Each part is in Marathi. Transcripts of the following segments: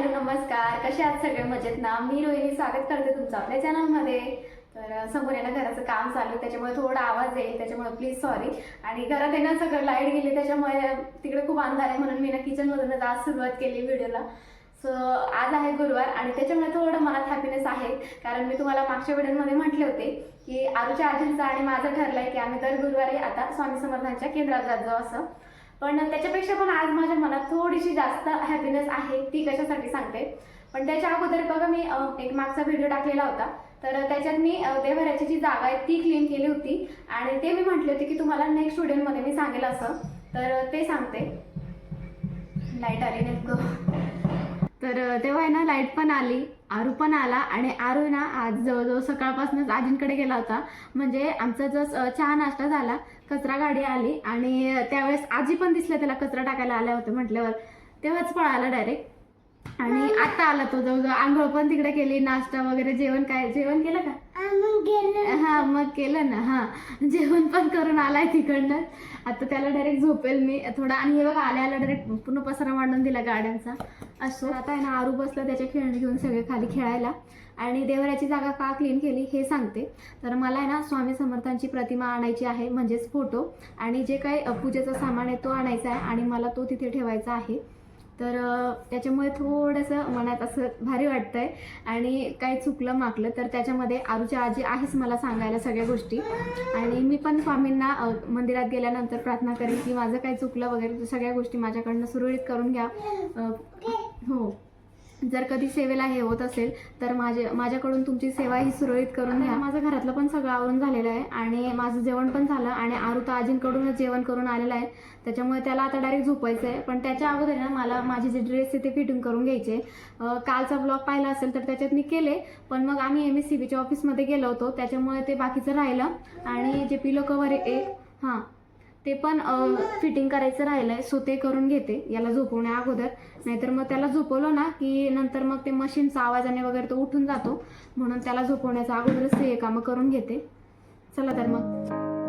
हॅलो नमस्कार. कसे आहात सगळे? मजेत ना? मी रोहिणी स्वागत करते तुमचं आपल्या चॅनलमध्ये. तर समोर आहे ना घराचं काम चालू त्याच्यामुळे थोडा आवाज येईल. त्याच्यामुळे प्लीज सॉरी आणि घरात आहे ना सगळं लाइट गेली. त्याच्यामुळे तिकडे खूप अंधार आहे म्हणून मी ना किचनमधूनच आज सुरुवात केली व्हिडिओला सो आज आहे गुरुवार आणि त्याच्यामुळे थोडं मनात हॅपीनेस आहे. कारण मी तुम्हाला मागच्या व्हिडिओमध्ये म्हटले होते की आरूच्या आजींचं आणि माझं ठरलं आहे की आम्ही दर गुरुवारी आता स्वामी समर्थांच्या केंद्रात जात जाऊ असं. पण त्याच्यापेक्षा पण आज माझ्या मनात थोडीशी जास्त हॅपीनेस आहे ती कशासाठी सांगते. पण त्याच्या अगोदर बघा मी एक मागचा व्हिडिओ टाकलेला होता. तर त्याच्यात मी अं, जी जागा आहे ती क्लीन केली होती. आणि ते मी म्हटले होते की तुम्हाला नेक्स्ट व्हिडिओमध्ये मी सांगेल असं. तर ते सांगते. लाइट आली नेमकं. तर तेव्हा आहे ना लाइट पण आली आरू पण आला. आणि आरू ना आज जवळजवळ सकाळपासूनच आजींकडे गेला होता. म्हणजे आमचा जस चहा नाश्ता झाला कचरा गाडी आली आणि त्यावेळेस आजी पण दिसल्या त्याला कचरा टाकायला आल्या होत्या म्हटल्यावर. तेव्हाच पळाला डायरेक्ट आणि आता आला तो जवळजवळ आंघोळ पण तिकडे केली नाश्ता वगैरे जेवण काय? जेवण केलं का? हा मग केलं ना. हा जेवण पण करून आलाय तिकडनं. आता त्याला डायरेक्ट झोपेल मी. थोडा आणि हे बघा आल्या आल्या डायरेक्ट पूर्ण पसरा मांडून दिला गाड्यांचा. असो. आता आहे ना आरू बसलं त्याच्या खेळणे घेऊन सगळे खाली खेळायला. आणि देवराची जागा का क्लीन केली हे सांगते. तर मला आहे ना स्वामी समर्थांची प्रतिमा आणायची आहे म्हणजेच फोटो आणि जे काही पूजेचं पूजेचा सामान आहे तो आणायचा आहे आणि मला तो तिथे ठेवायचा आहे. तर त्याच्यामुळे थोडंसं मनात असं भारी वाटतंय. आणि काही चुकलं माकलं तर त्याच्यामध्ये आरूची आजी आहेच मला सांगायला सगळ्या गोष्टी. आणि मी पण स्वामींना मंदिरात गेल्यानंतर प्रार्थना करेन की माझं काही चुकलं वगैरे सगळ्या गोष्टी माझ्याकडनं सुरळीत करून घ्या. हो. जर कधी सेवेला हे होत असेल तर माझे माझ्याकडून तुमची सेवा ही सुरळीत करून घ्या. माझं घरातलं पण सगळं आवरून झालेलं आहे आणि माझं जेवण पण झालं आणि आरू तर आजींकडूनच जेवण करून आलेलं आहे. त्याच्यामुळे त्याला आता डायरेक्ट झोपायचं आहे. पण त्याच्या अगोदर ना मला माझे जे ड्रेस आहे ते फिटिंग करून घ्यायचे कालचा ब्लॉग पाहिला असेल तर त्याच्यात मी केले पण मग आम्ही एम एस सी बीच्या ऑफिसमध्ये गेलो होतो. त्याच्यामुळे ते बाकीचं राहिलं. आणि जे पिलो कवर आहे एक हां. ते पण फिटिंग करायचं राहिलंय सो ते करून घेते याला झोपवण्या अगोदर. नाहीतर मग त्याला झोपवलं ना की नंतर मग ते मशीनचा आवाजाने वगैरे तो उठून जातो. म्हणून त्याला झोपवण्याच्या अगोदरच ते हे कामं करून घेते. चला तर मग.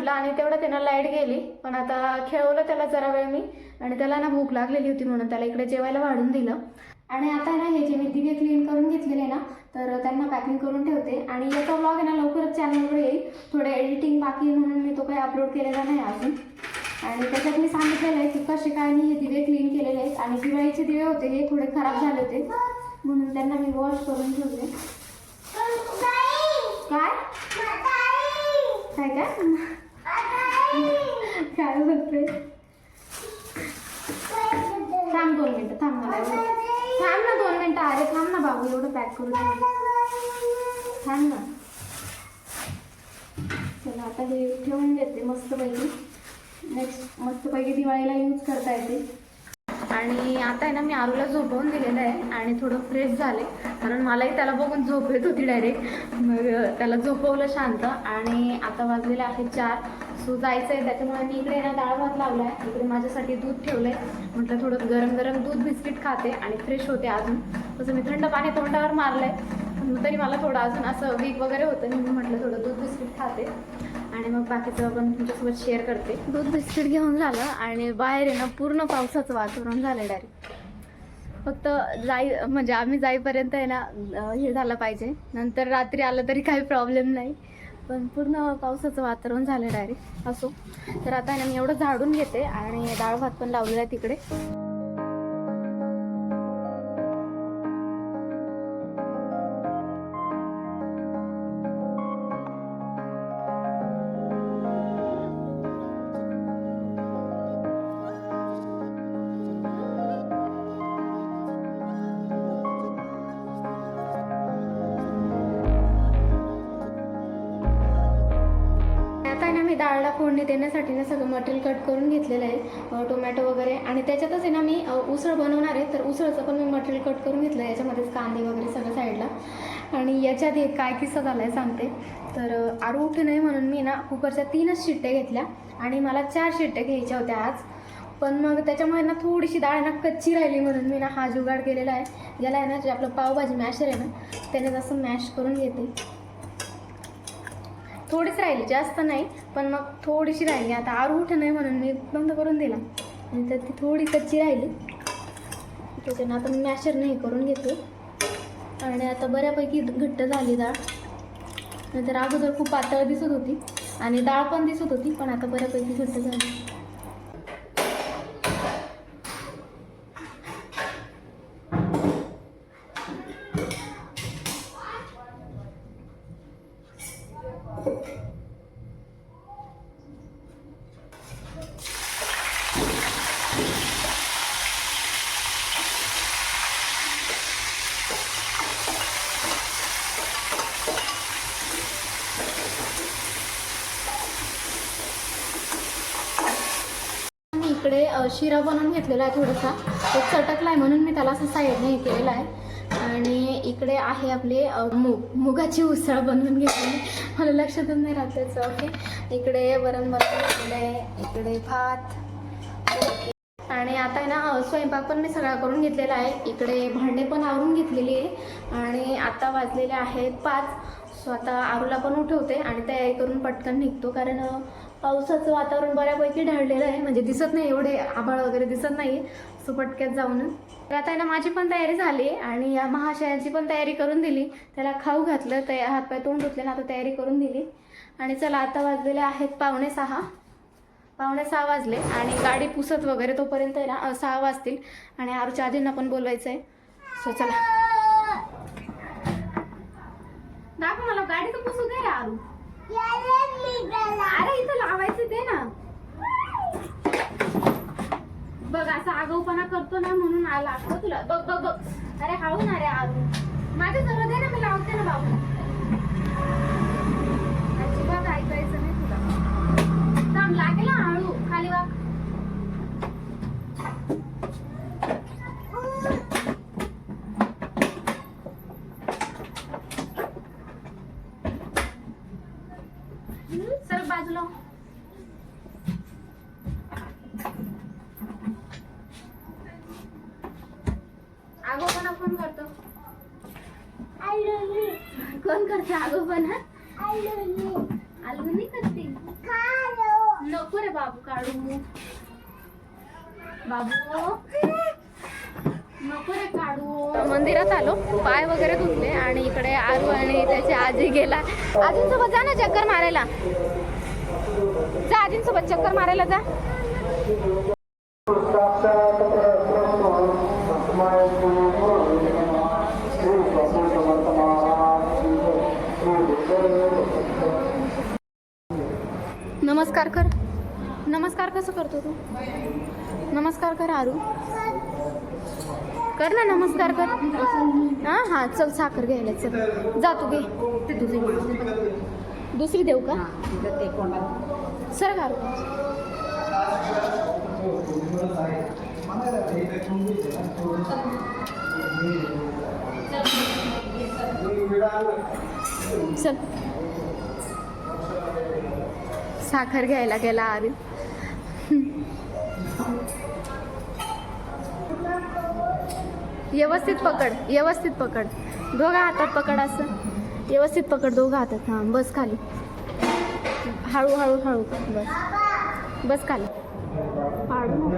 म्हटलं आणि तेवढं त्यानं लाइट गेली. पण आता खेळवलं त्याला जरा वेळ मी. आणि त्याला ना भूक लागलेली होती म्हणून त्याला इकडे जेवायला वाढून दिलं. आणि आता ना हे जे मी दिवे क्लीन करून घेतलेले ना तर त्यांना पॅकिंग करून ठेवते. आणि याचा ब्लॉग आहे ना लवकरच चॅनलवर येईल. थोडं एडिटिंग बाकी म्हणून मी तो काही अपलोड केलेला नाही अजून. आणि त्याच्यात मी सांगितलेलं आहे की कसे काय मी हे दिवे क्लीन केलेले आहेत. आणि दिवाळीचे दिवे होते हे थोडे खराब झाले होते. म्हणून त्यांना मी वॉश करून ठेवले काय? काय काय काय थांब दोन मिनिटं थांब मला थांब ना दोन मिनिटं. अरे थांब ना बाबू एवढं पॅक करू थांब ना. चला आता हे ठेवून देते मस्तपैकी. नेक्स्ट मस्तपैकी दिवाळीला यूज करता येते. आणि आता आहे ना मी आरूला झोपवून दिलेलं आहे आणि थोडं फ्रेश झाले. कारण मलाही त्याला बघून झोप येत होती डायरेक्ट मग त्याला झोपवलं शांत. आणि आता वाजलेले आहे चार. सो जायचं आहे त्याच्यामुळे मी इकडे ना डाळ भात लावला आहे इकडे माझ्यासाठी दूध ठेवलं आहे म्हटलं थोडं गरम गरम दूध बिस्किट खाते आणि फ्रेश होते अजून. तसं मी थंड पाणी तोंडावर मारलं आहे तरी मला थोडं अजून असं वीक वगैरे होतं मी म्हटलं थोडं दूध बिस्किट खाते. आणि मग बाकीचं पण तुमच्यासोबत शेअर करते. दूध बिस्किट घेऊन झालं आणि बाहेर आहे ना पूर्ण पावसाचं वातावरण झालं डायरेक्ट फक्त जाई म्हणजे आम्ही जाईपर्यंत आहे ना हे झालं पाहिजे. नंतर रात्री आलं तरी काही प्रॉब्लेम नाही. पण पूर्ण पावसाचं वातावरण झालं डायरेक्ट असो. तर आता ना मी एवढं झाडून घेते आणि डाळ भात पण लावलेला आहे तिकडे. डाळला फोडणी देण्यासाठी ना सगळं मटेरियल कट करून घेतलेलं आहे टोमॅटो वगैरे. आणि त्याच्यातच आहे ना मी उसळ बनवणार आहे तर उसळचं पण मी मटेरियल कट करून घेतलं आहे याच्यामध्येच कांदे वगैरे सगळं साईडला. आणि याच्यात एक काय किस्सा झाला आहे सांगते. तर आरू उठू नये म्हणून मी ना कुकरच्या तीनच शिट्ट्या घेतल्या. आणि मला चार शिट्ट्या घ्यायच्या होत्या आज. पण मग त्याच्यामुळे ना थोडीशी डाळ ना कच्ची राहिली म्हणून मी ना हा जुगाड केलेला आहे. ज्याला आहे ना जे आपलं पावभाजी मॅशर आहे ना त्याने जसं मॅश करून घेते. थोडीच राहिली जास्त नाही पण मग थोडीशी राहिली. आता आरू उठ नाही म्हणून मी बंद करून दिला. आणि तर ती थोडी कच्ची राहिली. त्याच्यानं आता मी मॅशर नाही करून घेते. आणि आता बऱ्यापैकी घट्ट झाली डाळ. नाहीतर अगोदर खूप पातळ दिसत होती आणि डाळ पण दिसत होती पण आता बऱ्यापैकी घट्ट झाली मी इकडे अ, शिरा बनवून घेतलेला आहे थोडासा. तो चटकला आहे म्हणून मी त्याला असं साईडने हे केलेला आहे. आणि इकडे आहे आपले मूग. मुगाची उसळ बनवून घेतलेली. मला लक्षातच नाही राहतेचं ओके? इकडे वरण बनवून आहे. इकडे भात. आणि आता आहे ना स्वयंपाक पण मी सगळा करून घेतलेला आहे. इकडे भांडे पण आवरून घेतलेली आहे. आणि आता वाजलेले आहेत पाच. सो आता आरूला पण उठवते आणि तयारी करून पटकन निघतो. कारण पावसाचं वातावरण बऱ्यापैकी ढळलेलं आहे. म्हणजे दिसत नाही एवढे आभाळ वगैरे दिसत नाही. सो पटक्यात जाऊन. तर आता ना माझी पण तयारी झाली आणि या महाशयाची पण तयारी करून दिली. त्याला खाऊ घातलं त्या हातपाय तोंड धुतले ना आता तयारी करून दिली. आणि चला आता वाजलेले आहेत पावणे सहा. पावणे सहा वाजले आणि गाडी पुसत वगैरे तोपर्यंत आहे ना सहा वाजतील. आणि आरूच्या आजींना पण बोलवायचं आहे सो चला. दाखव मला गाडी तर पुसू दे आरू. अरे इथं लावायचं ते ना. बघ असा आगाऊपणा करतो ना म्हणून आला असतो तुला. बघ बघ बघ. अरे हळू ना रे आरू माझ्या जवळ दे ना मी लावते ना बाबू. अजिबात ऐकायचं नाही तुला. थांब लागेल ना हळू खाली वाग सर बाजूला आगोपणा कोण करतो कोण करते आगोपणा आलू करते नको रे बाबू काढू बाबू नको रे काढू. मंदिरात आलो. पाय वगैरे धुतले आणि इकडे आरू आणि त्याची आजी गेला. आजींसोबत जा ना चक्कर मारायला. जा आजींसोबत चक्कर मारायला जा. नमस्कार कर. नमस्कार कसं करतो तू? नमस्कार कर आरू. कर ना नमस्कार कर. हां हां चल साखर घ्यायला चल. जा तू घे. दुसरी देऊ का? सर का चल. साखर घ्यायला गेला आरू व्यवस्थित पकड व्यवस्थित पकड. दोघा हातात पकड असं. व्यवस्थित पकड दोघा हातात. हां बस खाली. हळू हळू. हळू बस. बस खाली. पाडू नको.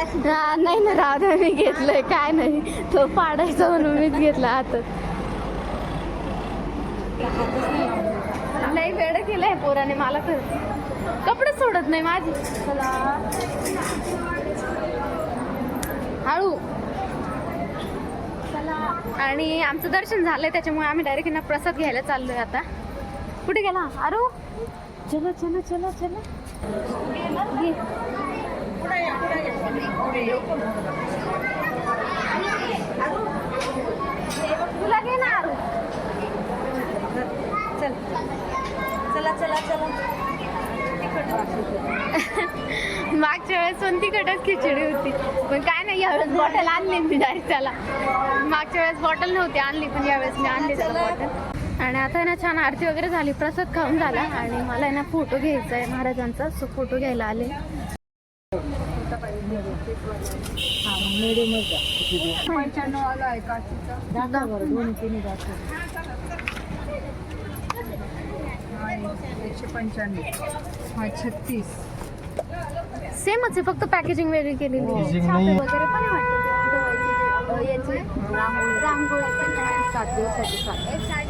हा, नाही ना राहू मी घेतलंय काय नाही. तो पाडायचा म्हणून मीच घेतला हातात. नाही वेळ केलंय पोराने मला तर. कपडे सोडत नाही माझी. चला हळू. चला आणि आमचं दर्शन झालंय त्याच्यामुळे आम्ही डायरेक्ट ना प्रसाद घ्यायला चाललोय आता. कुठे गेला? अरू? चला चला चला चला. घे. तुला घे ना अरू चल चला. चला चला मागच्या वेळेस पण तिकटच खिचडी होती. पण काय नाही यावेळेस बॉटल आणली मी डायरेक्ट त्याला. मागच्या वेळेस बॉटल नव्हती आणली पण यावेळेस मी आणली त्याला बॉटल आणि आता ना छान आरती वगैरे झाली. प्रसाद खाऊन झाला. आणि मला ना फोटो घ्यायचा आहे महाराजांचा. सो फोटो घ्यायला आले. पंच्याण्णव आला आहे काशीचा दाखवा बरं दोन तिन्ही दाखवा एकशे पंच्याण्णव हा छत्तीस सेमच आहे फक्त पॅकेजिंग वेगळी केलेली आहे. Packaging. वगैरे पण आहे वाटतं ते गव्हाचे. याचे रांगोळी पण आहे. सात दिवसाची सात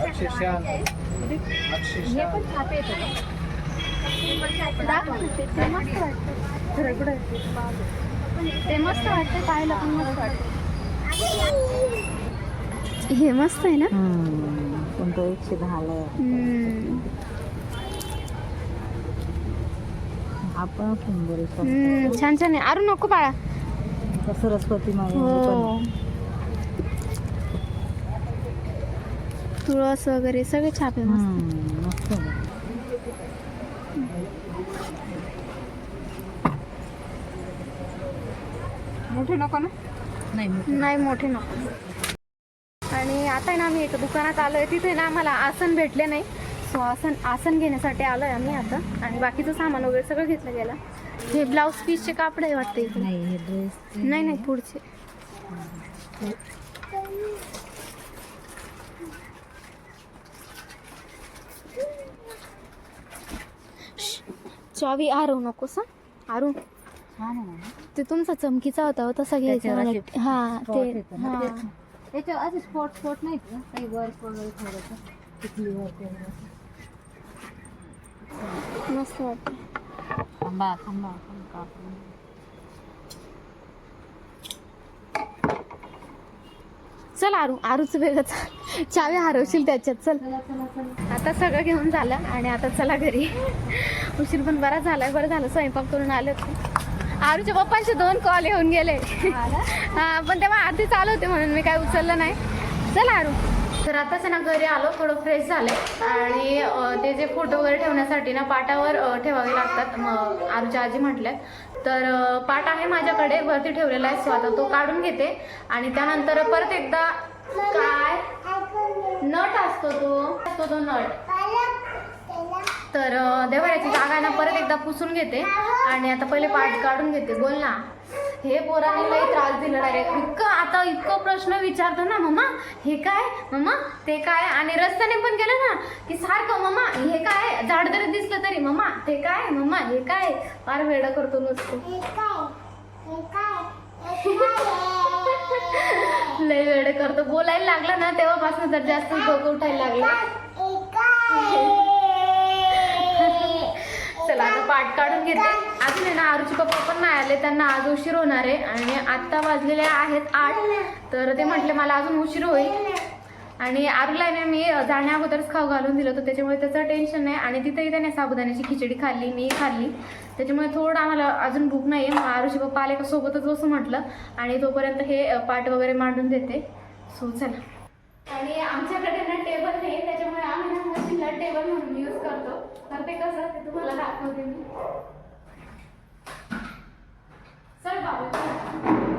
आठशे शहाण्णव आठशे हे पण छापे येतं का? दाखव ना ते. ते मस्त वाटतं खरं कुठं आहे? ते मस्त वाटतं पाहायला पण मस्त वाटतं. हे मस्त आहे ना? पण तो एकशे दहाला आहे. हम्म. हा पण सुंदर छान छान आहे. अरू नको बाळा. सरस्वती माई हो. तुळस वगैरे सगळे छापे मस्त. मोठे नको ना? नाही मोठे नाही मोठे नको. आणि आता आहे ना आम्ही एका दुकानात आलोय. तिथे ना आम्हाला आसन भेटले नाही. सो आसन आसन घेण्यासाठी आलोय आम्ही आता. आणि बाकीचं सामान वगैरे सगळं घेतलं गेलं. हे ब्लाऊज पीसचे कापड आहे वाटतं नाही हे ड्रेस नाही नाही पुढचे. चावी आरू नकोस हं? आरू छान आहे ना? ते तुमचा चमकीचा होता हो, तसा घ्यायचा त्याच्यावर मला असे हा spot ते ना, हा. असे स्पॉट स्पॉट नाहीत ना? काही वर्क वगैरे थोडंसं. टिकली वगैरे मस्त वाटतं थांबा थांबा आपण. चल आरू आरूचं वेगळं चावी हरवशील त्याच्यात चल. चला चला चला. आता सगळं घेऊन झालं आणि आता चला घरी. उशीर पण बरा झालाय. बरं झालं स्वयंपाक करून आले होते. आरूच्या पप्पांचे दोन कॉल येऊन गेले. हा पण तेव्हा आरती चालू होते म्हणून मी काय उचललं नाही. चला आरू. तर आताच ना घरी आलो थोडं फ्रेश झाले. आणि ते जे फोटो वगैरे ठेवण्यासाठी ना पाटावर ठेवावे लागतात. मग आरूच्या आजी म्हटल्या. तर पाट आहे माझ्याकडे वरती ठेवलेला आहे स्वतः तो काढून घेते. आणि त्यानंतर परत एकदा काय? नट असतो तो. असतो तो नट. तर देवाऱ्याची जागा ना परत एकदा पुसून घेते. आणि आता पहिले पाठ काढून घेते. बोल ना. हे पोराने लई त्रास दिला डायरेक्ट इतकं आता इतकं प्रश्न विचारतो ना मम्मा हे काय? मम्मा ते काय? आणि रस्त्याने पण गेलं ना की सारखं मम्मा हे काय? झाड जरी दिसलं तरी मम्मा ते काय? मम्मा हे काय? फार वेडा करतो नुसतं. लय वेळ करतो. बोलायला लागला ना तेव्हापासून तर जास्त डोकं उठायला लागलं. चला आता पाठ काढून घेते. अजून आहे ना आरूचे पप्पा पण नाही आले त्यांना आज उशीर होणार आहे. आणि आत्ता वाजलेले आहेत आठ. तर ते म्हटले मला अजून उशीर होईल. आणि आरूला आहे ना मी जाण्या अगोदरच खाऊ घालून दिलं होतं. त्याच्यामुळे त्याचं टेन्शन नाही. आणि तिथेही त्याने साबुदाण्याची खिचडी खाल्ली मी खाल्ली. त्याच्यामुळे थोडं आम्हाला अजून भूक नाही आहे मग आरूचे पप्पा आले का सोबतच बसू म्हटलं. आणि तोपर्यंत हे पाठ पाट वगैरे मांडून देते. सो चला. आणि आमच्याकडे ना टेबल नाही. त्याच्यामुळे आम्ही ना मशीनला टेबल म्हणून यूज करतो. तर ते कसं ते तुम्हाला दाखवते मी. चल बाबू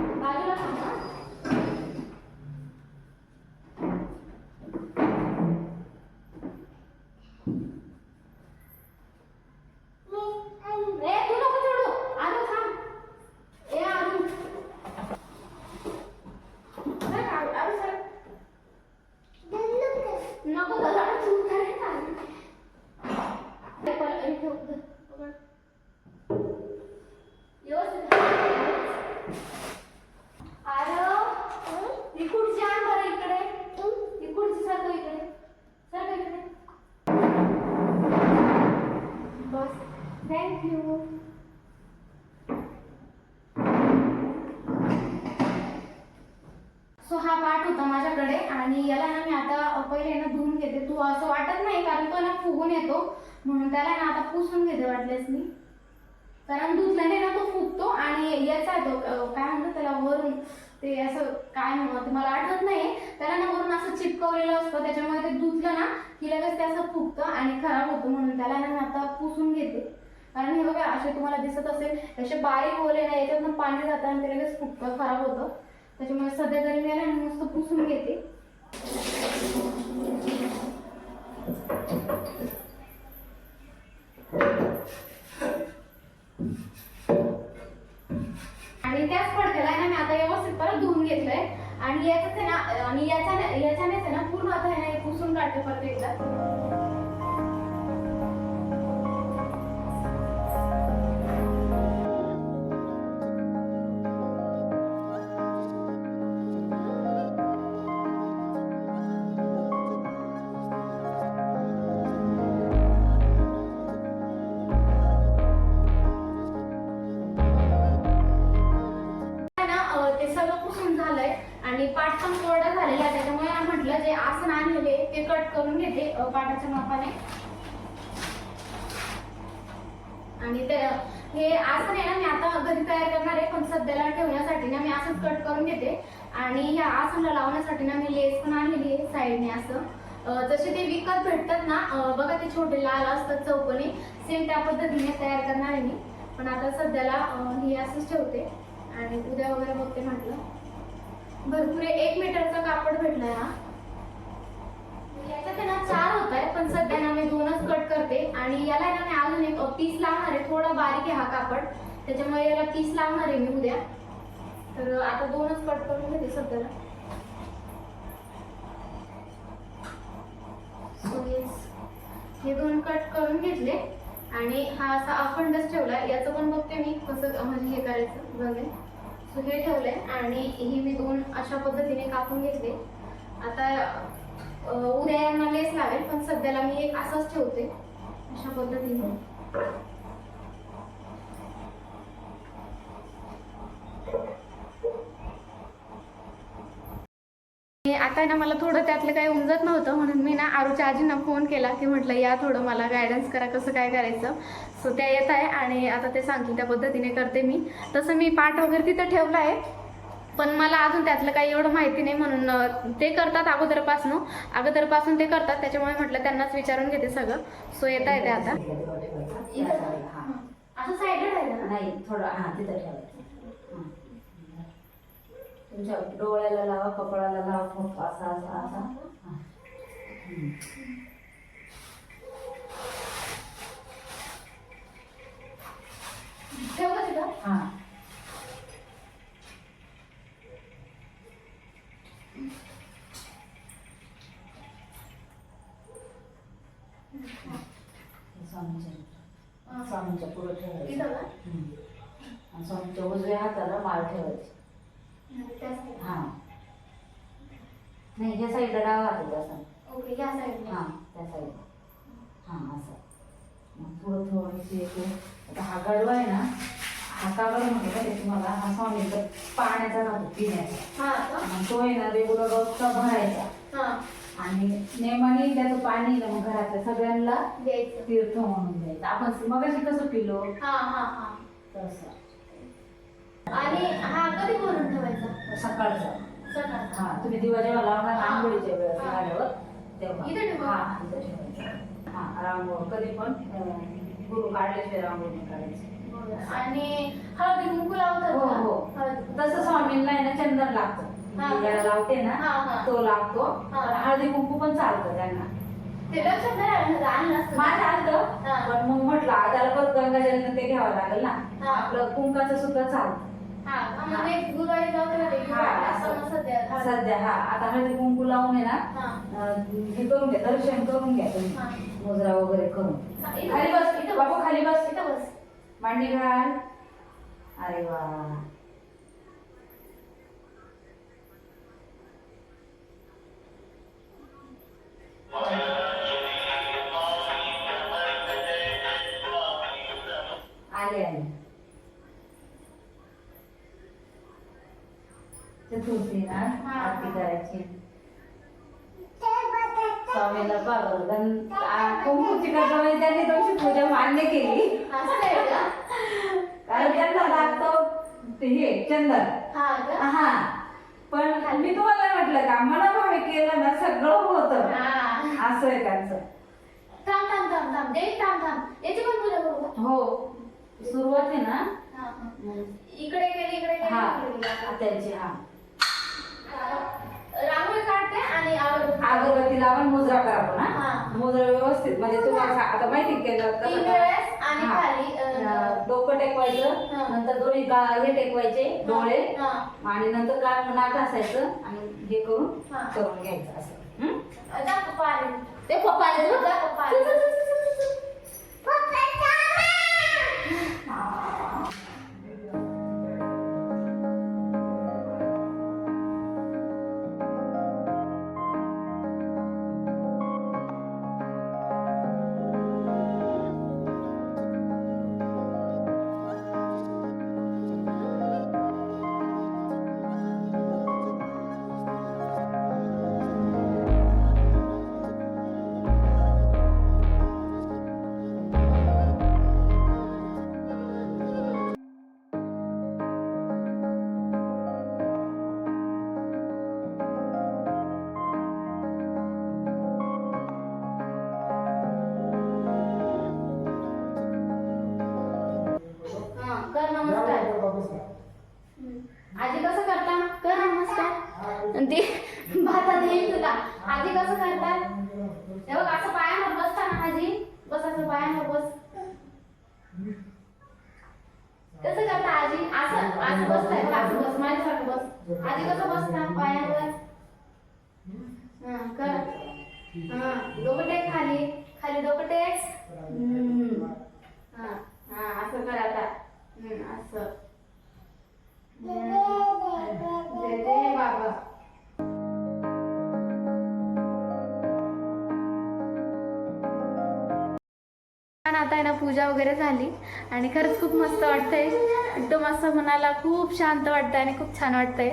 येतो म्हणून त्याला ना आता पुसून घेते वाटल्यास मी. कारण धुतल्याने ना तो फुगतो आणि याचा तो काय म्हणतात त्याला वरून ते असं काय म्हणत मला आठवत नाही त्याला ना वरून असं चिपकवलेलं असतं त्याच्यामुळे ते धुतलं ना की लगेच ते असं फुगतं आणि खराब होतं. म्हणून त्याला ना आता पुसून घेते. कारण हे बघा असे तुम्हाला दिसत असेल असे बारीक ओले ना याच्यातनं पाणी जातं आणि ते लगेच फुगतं खराब होतं. त्याच्यामुळे सध्या तरी मी ना मस्त पुसून घेते. आणि त्याच पडद्याला आहे ना मी आता व्यवस्थित परत धुवून घेतलंय. आणि याच्यात आहे ना आणि याच्याने याच्यानेच आहे ना पूर्ण आता आहे ना हे पुसून काढते परत एकदा. सगळं पुसून झालंय आणि पाठ पण कोरडा झालेला आहे. त्याच्यामुळे म्हटलं जे आसन आणलेले ते कट करून घेते पाठाच्या मापाने. आणि ते हे आसन आहे ना मी आता घरी तयार करणार आहे पण सध्याला ठेवण्यासाठी ना मी असंच कट करून घेते. आणि ह्या आसनला लावण्यासाठी ना मी लेस पण आणलेली आहे साईडने असं. जसे ते विकत भेटतात ना बघा ते छोटे लाल असतात चौकोनी सेम त्या पद्धतीने तयार करणार आहे मी. पण आता सध्याला अं, हे असंच ठेवते. आणि उद्या वगैरे बघते म्हटलं. भरपूर एक मीटरचा कापड भेटला हा. याच्यात ना चार होत आहे पण सध्या ना मी दोनच कट करते. आणि याला ना मी अजून एक पीस लावणार आहे. थोडा बारीक आहे हा कापड. त्याच्यामुळे याला पीस लावणार आहे मी उद्या. तर आता दोनच कट करून घेते सध्याला. हे दोन कट करून घेतले. आणि हा असा अखंडच ठेवला. याचं पण बघते मी कसं म्हणजे हे करायचं बघेल सो हे ठेवलंय आणि ही मी दोन अशा पद्धतीने कापून घेतले. आता उद्या यांना लेस लावेल पण सध्याला मी एक असंच ठेवते. अशा पद्धतीने. आता ना मला थोडं त्यातलं काही उमजत नव्हतं म्हणून मी ना आरूच्या आजींना फोन केला की म्हटलं या थोडं मला गायडन्स करा कसं काय करायचं? सो त्या येत आहे आणि आता ते सांगतील त्या पद्धतीने करते मी. तसं मी पाठ वगैरे तिथं ठेवलं आहे पण मला अजून त्यातलं काही एवढं माहिती नाही म्हणून ते करतात अगोदरपासून. अगोदरपासून ते करतात त्याच्यामुळे म्हटलं त्यांनाच विचारून घेते सगळं. सो येता येते आता. असं साईडला नाही थोडं हा तिथं ठेवायचं. तुमच्या डोळ्याला लावा कपाळाला लावा खूप असा असा असा हा. स्वामीच्या स्वामीच्या पुढे ठेवायचं हं. स्वामीच्या उजव्या हाताला माळ ठेवायची. हा. नाही ह्या साईडला डावा आहे असं. ओके या साईडला. हा त्या साईडला. हा असं. मग थोडं थोडं इथे येते आता हा गडवा आहे ना हा का बरं म्हणतो का ते तुम्हाला हा स्वामीचा पाण्याचा राहतो पिण्याचा. हा मग तो आहे ना रेग्युलर रोजचा भरायचा. हा. आणि नेमाने त्याचं पाणी ना मग घरातल्या सगळ्यांना द्यायचं. तीर्थ म्हणून द्यायचं. आपण मगाशी कसं पिलो? हा हा हा. तसं. आणि हा कधी भरून ठेवायचा सकाळचा सकाळचा हा तुम्ही दिवा जेव्हा लावणार आंघोळीच्या वेळेस. झाल्यावर तेव्हा इथे ठेवू? हा इथे ठेवायचं हा रांगोळ कधी पण गुरु काढल्याशिवाय रांगोळ काढायची आणि हळदी कुंकू लावतात हो? हो. तसं स्वामींना आहे ना चंदन लागतं. म्हणजे ज्याला लावते ना. तो लागतो हळदी कुंकू पण चालतं त्यांना ते लक्षात नाही. माझं आलतं हा. पण मग म्हटलं आ, त्याला परत गंगाजल ते घ्यावं लागेल ना. आपलं कुंकाचं सुद्धा चालतं हा हा, सध्या हा. आता हळदी कुंकू लावून आहे ना हा. करून घ्या दर्शन करून घ्या हा. तुम्ही मुजरा वगैरे करून. खाली बस इथं बाबू खाली बस. इथं बस. मांडी घाल. अरे वा. आले चतुर्थी ना हा. आरती करायची. स्वामीला कुंकूची कर्तव्य त्यांनी तुमची पूजा मान्य केली. कारण त्यांना लागतो ते हे चंदन. हा पण मी तुम्हाला म्हटलं का मनाभावे केलं ना सगळं होतं. हा. असं आहे त्यांचं. थांब थांब थांब थांब. दे थांब थांब. याची पण पूजा करू हो. सुरुवात आहे ना. इकडे गेली इकडे हा. त्यांची हा. रांगोळी काढते आणि अगरबत्ती लावून मुद्रा करा पण हा. हा मुद्रा व्यवस्थित म्हणजे तुम्हाला सा- आता माहिती हा. डोकं टेकवायचं. नंतर दोन्ही गा- हे टेकवायचे डोळे. आणि नंतर काय नाक असायचं आणि हे करून. करून घ्यायचं असं हं? ते पप्पा आता आहे ना पूजा वगैरे झाली आणि खरंच खूप मस्त वाटतंय. एकदम असं मनाला खूप शांत वाटतंय आणि खूप छान वाटतंय.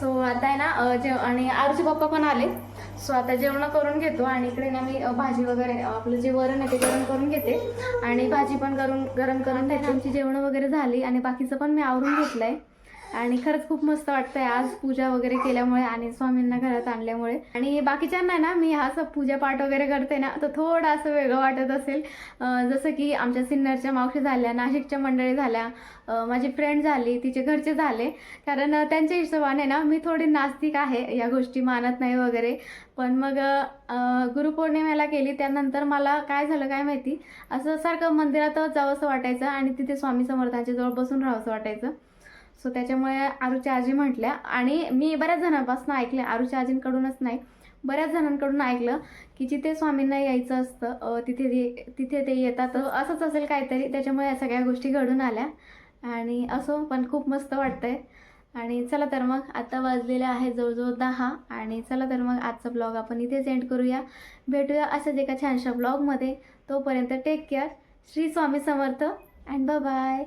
सो आता आहे ना जे आणि आरुचे पप्पा पण आले. सो आता जेवण करून घेतो आणि इकडे ना मी भाजी वगैरे आपलं जे वरण आहे ते गरम करून घेते. आणि भाजी पण करून गरम करून घेते आमची जेवण वगैरे झाली आणि बाकीचं पण मी आवरून घेतलंय. आणि खरंच खूप मस्त वाटतंय. आज पूजा वगैरे केल्यामुळे आणि स्वामींना घरात आणल्यामुळे. आणि बाकीच्यांना ना मी असं पूजा पाठ वगैरे करते ना तर थोडं असं वेगळं वाटत असेल. जसं की आमच्या सिन्नरच्या मावशी झाल्या नाशिकच्या मंडळी झाल्या माझी फ्रेंड झाली तिचे घरचे झाले. कारण त्यांच्या हिशोबाने ना मी थोडी नास्तिक आहे या गोष्टी मानत नाही वगैरे. पण मग गुरुपौर्णिमेला केली त्यानंतर मला काय झालं काय माहिती? असं सारखं मंदिरातच जावंसं वाटायचं आणि तिथे स्वामी समर्थांच्या जवळ बसून राहावंसं वाटायचं. सो त्याच्यामुळे आरूच्या आजी म्हटल्या आणि मी बऱ्याच जणांपासून ऐकले आरूच्या आजींकडूनच नाही बऱ्याच जणांकडून ऐकलं की जिथे स्वामींना यायचं असतं तिथे ते तिथे ते येतात असंच असेल काहीतरी. त्याच्यामुळे या सगळ्या गोष्टी घडून आल्या. आणि असो पण खूप मस्त वाटतंय. आणि चला तर मग आता वाजलेले आहे जवळजवळ दहा. आणि चला तर मग आजचा ब्लॉग आपण इथेच एंड करूया. भेटूया अशाच एका छानशा ब्लॉगमध्ये. तोपर्यंत take care Shri Swami Samarth. And bye